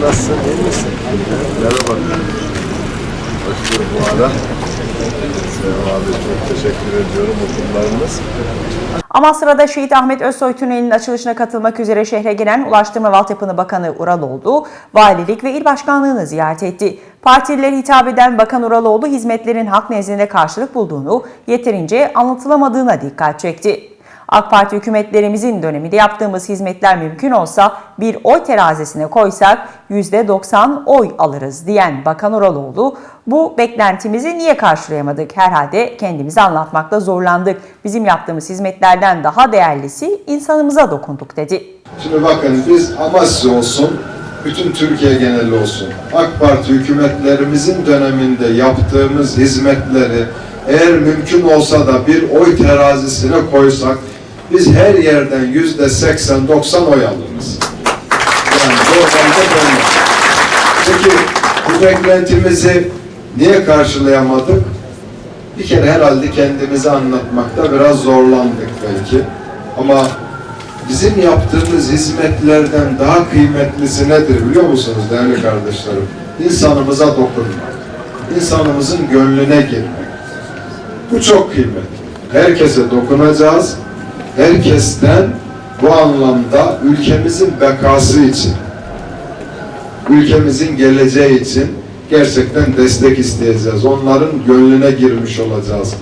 Nasılsın? iyi misin? Merhaba. Hoş bulduk bu. Selam abi çok teşekkür ediyorum okullarınız. Amasra'da Şehit Ahmet Özsoy Tüneli'nin açılışına katılmak üzere şehre gelen Ulaştırma ve Altyapı Bakanı Uraloğlu, valilik ve il başkanlığını ziyaret etti. Partililere hitap eden Bakan Uraloğlu hizmetlerin halk nezdinde karşılık bulduğunu, yeterince anlatılamadığına dikkat çekti. AK Parti hükümetlerimizin döneminde yaptığımız hizmetler mümkün olsa bir oy terazisine koysak %90 oy alırız diyen Bakan Uraloğlu, bu beklentimizi niye karşılayamadık? Herhalde kendimizi anlatmakta zorlandık. Bizim yaptığımız hizmetlerden daha değerlisi insanımıza dokunduk dedi. Şimdi bakın biz Amasya olsun, bütün Türkiye geneli olsun. AK Parti hükümetlerimizin döneminde yaptığımız hizmetleri eğer mümkün olsa da bir oy terazisine koysak biz her yerden yüzde 80 90 oy alırız. Yani normalde böyle. Peki bu beklentimizi niye karşılayamadık? Bir kere herhalde kendimizi anlatmakta biraz zorlandık belki. Ama bizim yaptığımız hizmetlerden daha kıymetlisi nedir biliyor musunuz değerli kardeşlerim? İnsanımıza dokunmak. İnsanımızın gönlüne girmek. Bu çok kıymetli. Herkese dokunacağız. Herkesten bu anlamda ülkemizin bekası için, ülkemizin geleceği için gerçekten destek isteyeceğiz. Onların gönlüne girmiş olacağız.